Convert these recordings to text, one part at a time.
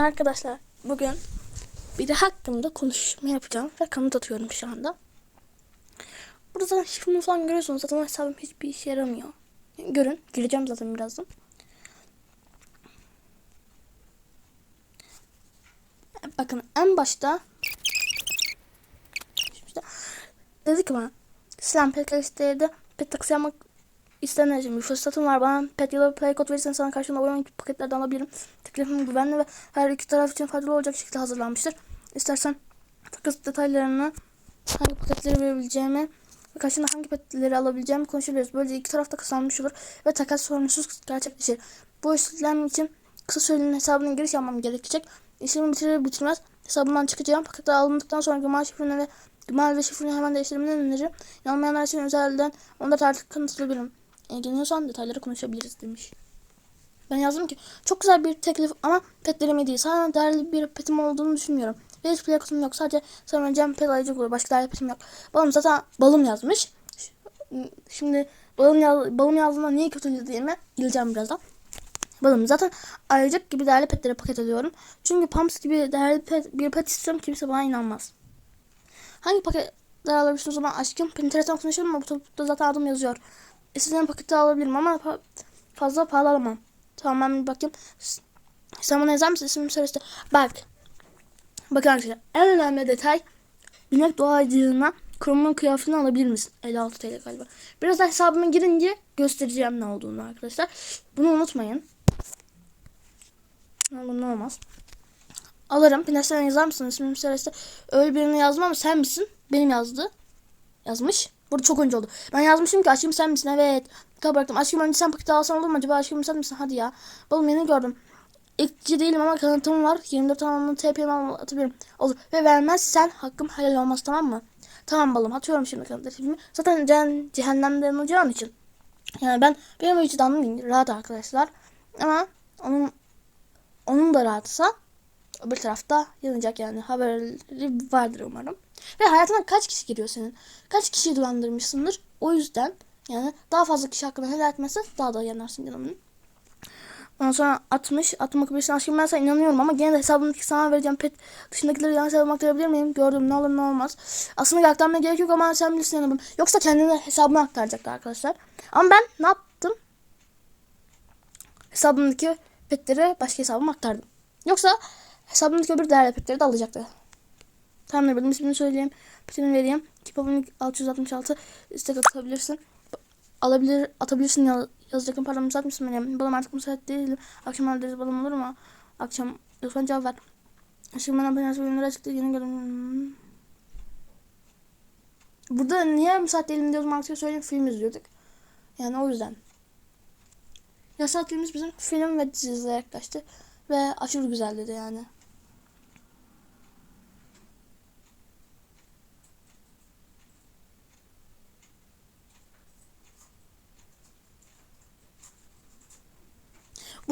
Arkadaşlar bugün biri hakkında konuşma yapacağım ve kanıt atıyorum şu anda. Burada zaten şifremi falan görüyorsunuz. Zaten hesabım hiçbir işe yaramıyor. Görün. Gireceğim zaten birazdan. Bakın en başta işte dedi ki bana Selam pet listede pet taksi yapmak isteneceğim. Bir fırsatım var. Bana pet ya da play kod verirsen sana karşılığında oyun paketlerden alabilirim. Teklifim güvenli ve her iki taraf için faydalı olacak şekilde hazırlanmıştır. İstersen takas detaylarını hangi paketleri verebileceğimi ve karşılığında hangi petleri alabileceğimi konuşabiliriz. Böylece iki taraf da kazanmış olur ve takas sorunsuz gerçekleşir. Bu işlem için kısa süreliğine hesabına giriş yapmam gerekecek. İşlemi bitirir bitirmez hesabımdan çıkacağım. Paketler alındıktan sonra gümal şifreni ve gümal ve şifreni hemen değiştirmeni öneririm. Yanılmayanlar için özelden da artık kanıtlayabilirim. İlgileniyorsan detayları konuşabiliriz demiş. Ben yazdım ki çok güzel bir teklif ama petlerim iyi değil. Sana değerli bir petim olduğunu düşünmüyorum. Ve hiç play kutum yok. Sadece söyleyeceğim pet ayıcık olur. Başka değerli petim yok. Balım zaten balım yazmış. Şimdi balım, yaz, balım yazdığında niye kötü mi? Geleceğim birazdan. Balım zaten ayıcık gibi değerli petlere paket alıyorum. Çünkü Pumps gibi değerli pet, bir pet istiyorum kimse bana inanmaz. Hangi paketler alabilirsin o zaman aşkım? Pinterest'ten konuşalım mı? Bu topukta zaten adım yazıyor. İstediğim paketi alabilirim ama fa- fazla pahalı alamam. Tamam ben bir bakayım. Sen bana yazar mısın? Söyle işte. Bak. Bakın arkadaşlar. En önemli detay. Binek doğacığına Chrome'un kıyafetini alabilir misin? 56 TL galiba. Biraz da hesabıma girince göstereceğim ne olduğunu arkadaşlar. Bunu unutmayın. Ne olmaz. Alırım. Pinterest'ten yazar mısın? İsmimi söyle işte. Öyle birini yazmam sen misin? Benim yazdı. Yazmış. Burada çok önce oldu. Ben yazmışım ki aşkım sen misin? Evet. Tabi bıraktım. Aşkım önce sen paketi alsan olur mu acaba? Aşkım sen misin? Hadi ya. Balım yeni gördüm. İlkçi değilim ama kanıtım var. 24 tamamını TP'mi atabilirim. Olur. Ve vermezsen hakkım helal olmaz tamam mı? Tamam balım. Atıyorum şimdi kanıtı. Zaten cehen, cehennemden olacağın için. Yani ben benim vicdanım rahat arkadaşlar. Ama onun onun da rahatsa öbür tarafta yanacak yani haberleri vardır umarım. Ve hayatına kaç kişi giriyor senin? Kaç kişiyi dolandırmışsındır? O yüzden yani daha fazla kişi hakkında helal etmezse daha da yanarsın canımın. Ondan sonra 60, atmak birisine aşkım ben sana inanıyorum ama gene de hesabımdaki sana vereceğim pet dışındakileri yanlış hesabıma aktarabilir miyim? Gördüm ne olur ne olmaz. Aslında aktarmaya gerek yok ama sen bilirsin yanımın. Yoksa kendine hesabına aktaracaktı arkadaşlar. Ama ben ne yaptım? Hesabımdaki petleri başka hesabıma aktardım. Yoksa hesabımdaki öbür değerli petleri de alacaktı. Tamam benim ismini söyleyeyim. Petini vereyim. Kipop'un 666 istek atabilirsin. Alabilir, atabilirsin ya, yazacaktım. Pardon müsait misin benim? Balım artık müsait değilim. Akşam hallederiz balım olur mu? Akşam lütfen cevap ver. Şimdi bana ben yazı bölümleri açıkta yeni görün. Burada niye müsait değilim diyoruz mantıklı söyleyeyim film izliyorduk. Yani o yüzden. Yaz tatilimiz bizim film ve diziyle yaklaştı. Ve aşırı güzel dedi yani.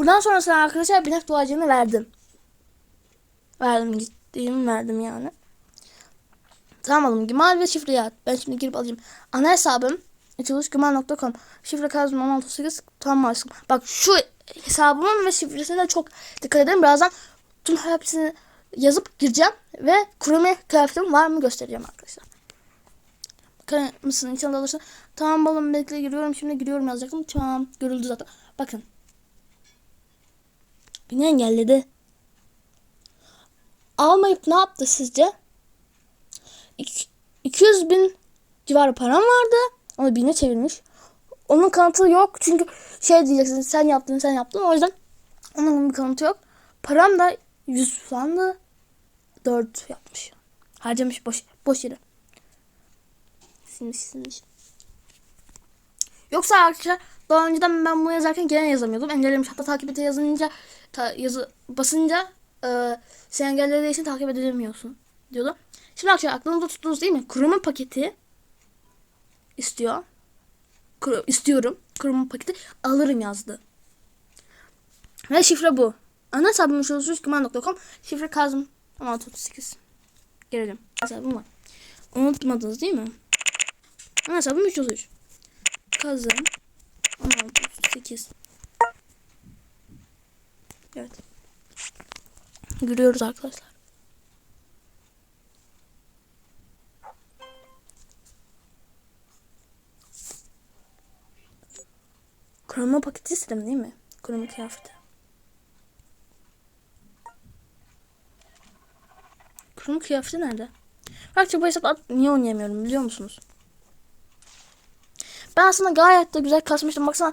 Buradan sonrasında arkadaşlar binek duacını verdim. Verdim gittiğimi verdim yani. Tamam oğlum Gümal ve şifreyi at. Ben şimdi girip alayım. Ana hesabım açılışgümal.com Şifre kazım 168 tamam aşkım. Bak şu hesabımın ve şifresine çok dikkat edin. Birazdan tüm hepsini yazıp gireceğim ve kurumi kıyafetim var mı göstereceğim arkadaşlar. Bakar mısın? İnşallah alırsa. Tamam balım bekle giriyorum. Şimdi giriyorum yazacaktım. Tamam görüldü zaten. Bakın. Beni engelledi. Almayıp ne yaptı sizce? İki- 200 bin civarı param vardı. Onu bine çevirmiş. Onun kanıtı yok. Çünkü şey diyeceksin sen yaptın sen yaptın. O yüzden onun bir kanıtı yok. Param da 100 falandı. 4 yapmış. Harcamış boş, boş yere. Sinmiş sinmiş. Yoksa arkadaşlar daha önceden ben bunu yazarken gene yazamıyordum. Engellemiş. Hatta takip ete yazınca ta, yazı basınca e, sen engellediği için takip edilemiyorsun diyordu. Şimdi arkadaşlar aklınızda tuttunuz değil mi? Kuruma paketi istiyor. Kuru, istiyorum. Kuruma paketi alırım yazdı. Ve şifre bu. Ana hesabım şususküman.com Şifre kazım 1638. Gelelim. Hesabım var. Unutmadınız değil mi? Ana hesabım 333. Kazım 1638. Evet. Gülüyoruz arkadaşlar. Kroma paketi istedim değil mi? Kroma kıyafeti. Kroma kıyafeti nerede? Bak bu hesap niye oynayamıyorum biliyor musunuz? Ben aslında gayet de güzel kasmıştım. Baksana,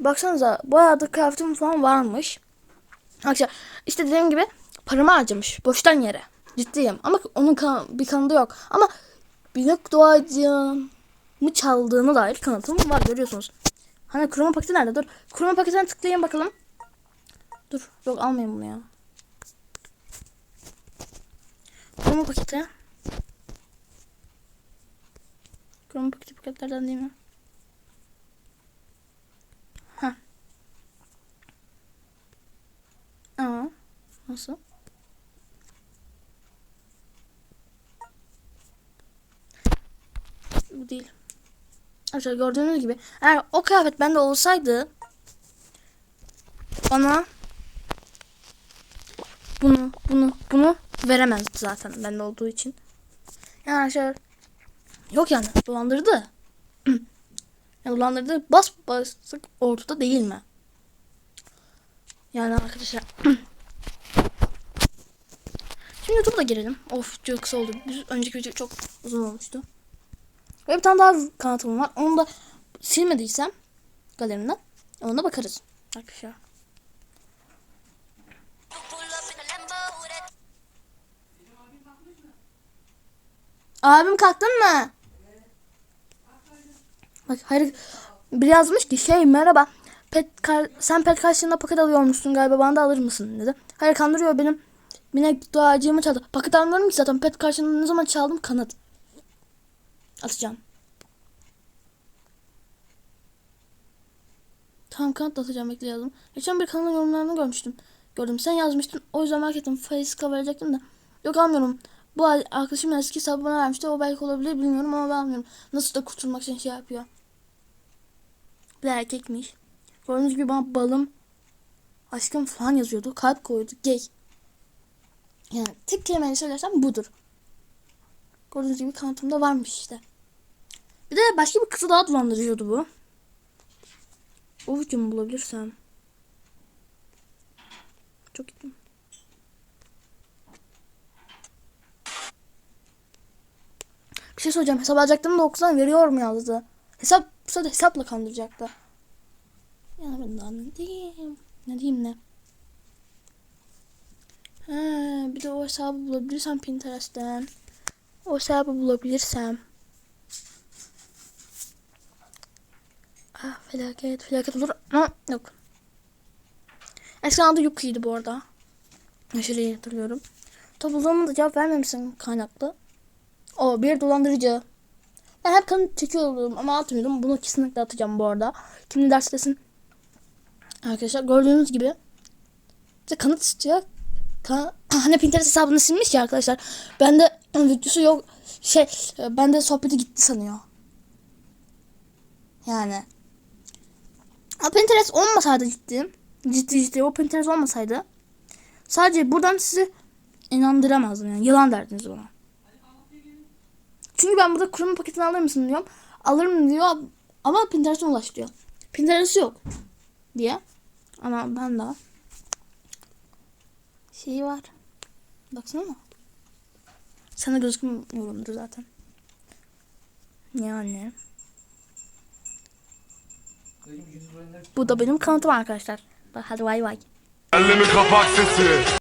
baksanıza bayağı da kıyafetim falan varmış. Arkadaşlar işte dediğim gibi paramı harcamış. Boştan yere. Ciddiyim. Ama onun kan- bir kanadı yok. Ama Binek doğacığımı çaldığını dair kanıtım var görüyorsunuz. Hani kuruma paketi nerede? Dur. Kuruma paketine tıklayın bakalım. Dur. Yok almayayım bunu ya. Kuruma paketi. Kuruma paketi paketlerden değil mi? Ha. Aa. Nasıl? Bu değil. Arkadaşlar gördüğünüz gibi eğer o kıyafet bende olsaydı bana bunu bunu bunu veremezdi zaten bende olduğu için. Yani arkadaşlar yok yani dolandırdı. yani dolandırdı bas bastık ortada değil mi? Yani arkadaşlar Şimdi YouTube'a girelim. Of çok kısa oldu. Önceki video çok uzun olmuştu. Ve bir tane daha kanatım var. Onu da silmediysem galerimden ona bakarız. Arkadaşlar. Abim kalktın mı? Bak hayır bir yazmış ki şey merhaba pet kar, sen pet karşılığında paket alıyormuşsun galiba bana da alır mısın dedi. Hayır kandırıyor benim binek doğacığımı çaldı. Paket almıyorum ki zaten pet karşılığında ne zaman çaldım kanıt. Atacağım. Tamam kanıt da atacağım bekle yazdım. Geçen bir kanalın yorumlarını görmüştüm. Gördüm sen yazmıştın o yüzden merak ettim. Face'ka verecektim de. Yok almıyorum. Bu arkadaşım eski hesabı bana vermişti. O belki olabilir bilmiyorum ama ben almıyorum. Nasıl da kurtulmak için şey yapıyor. Bir erkekmiş. Gördüğünüz gibi bana balım aşkım falan yazıyordu. Kalp koydu. Gay. Yani tek kelimeyle söylersem budur. Gördüğünüz gibi kanıtımda varmış işte. Bir de başka bir kızı daha dolandırıyordu bu. O videomu bulabilirsem. Çok gittim. Bir şey söyleyeceğim. Hesap alacaktım da okuldan veriyorum yazdı. Hesap bu hesapla kandıracaktı. Yani ben ne diyeyim? Ne diyeyim ne? Ha, bir de o hesabı bulabilirsem Pinterest'ten. O hesabı bulabilirsem. Ah felaket felaket olur. Ama yok. Eskiden adı Yuki'ydi bu arada. Aşırı iyi hatırlıyorum. Topluluğuma da cevap vermemişsin kaynaklı. O bir dolandırıcı. Ben hep kanıt çekiyordum ama atmıyordum. Bunu kesinlikle atacağım bu arada. Kim ne desin. Arkadaşlar gördüğünüz gibi. İşte kanıt istiyor. Hani Pinterest hesabını silmiş ya arkadaşlar. Bende videosu yok. Şey bende sohbeti gitti sanıyor. Yani. O Pinterest olmasaydı ciddi. Ciddi ciddi o Pinterest olmasaydı. Sadece buradan sizi inandıramazdım yani. Yalan derdiniz bana. Çünkü ben burada kuruma paketini alır mısın diyorum. Alırım diyor ama Pinterest'e ulaş diyor. Pinterest yok diye. Ama ben de şeyi var. Baksana. Sana gözükmüyorumdur zaten. Yani. Bu da benim kanıtım arkadaşlar. Hadi vay vay. Elimi kapak sesi.